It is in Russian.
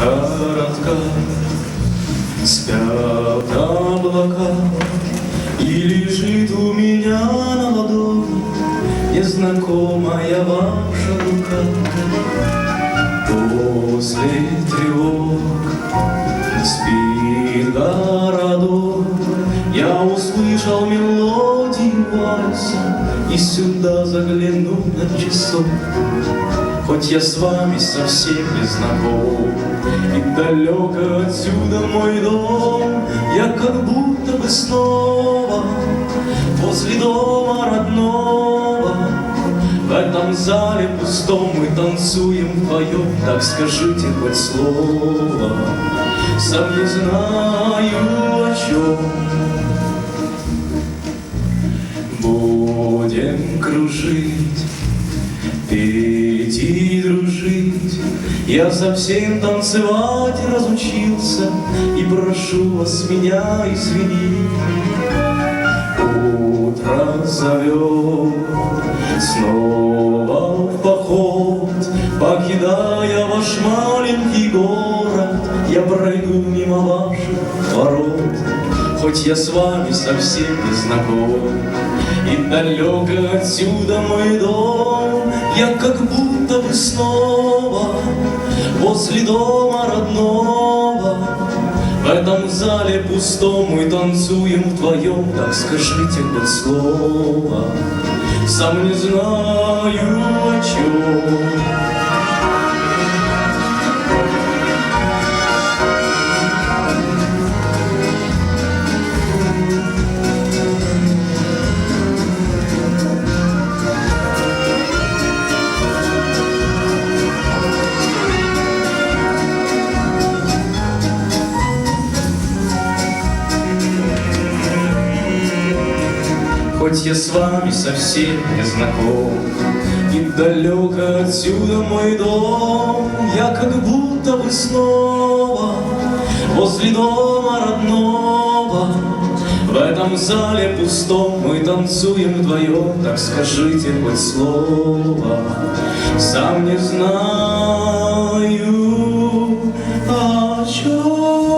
коротка, спят облака, И лежит у меня на ладони Незнакомая ваша рука. После тревог спит городок, Я услышал мелодию вальса И сюда загляну на часок. Хоть я с вами совсем не знаком, И далеко отсюда мой дом, Я как будто бы снова Возле дома родного. В этом зале пустом мы танцуем вдвоем Так скажите хоть слово. Сам не знаю о чем Будем кружить петь и дружить. Я совсем танцевать разучился, И прошу вас меня извинить. Утро зовет снова в поход, Покидая ваш маленький город, Я пройду мимо ваших ворот. Хоть я с вами совсем не знаком, И далеко отсюда мой дом, Я как будто бы снова Возле дома родного В этом зале пустом мы танцуем вдвоем, Так скажите хоть слово, Сам не знаю о чем. Хоть я с вами совсем не знаком. И далеко отсюда мой дом Я как будто бы снова Возле дома родного. В этом зале пустом Мы танцуем вдвоем Так скажите хоть слово. Сам не знаю о чем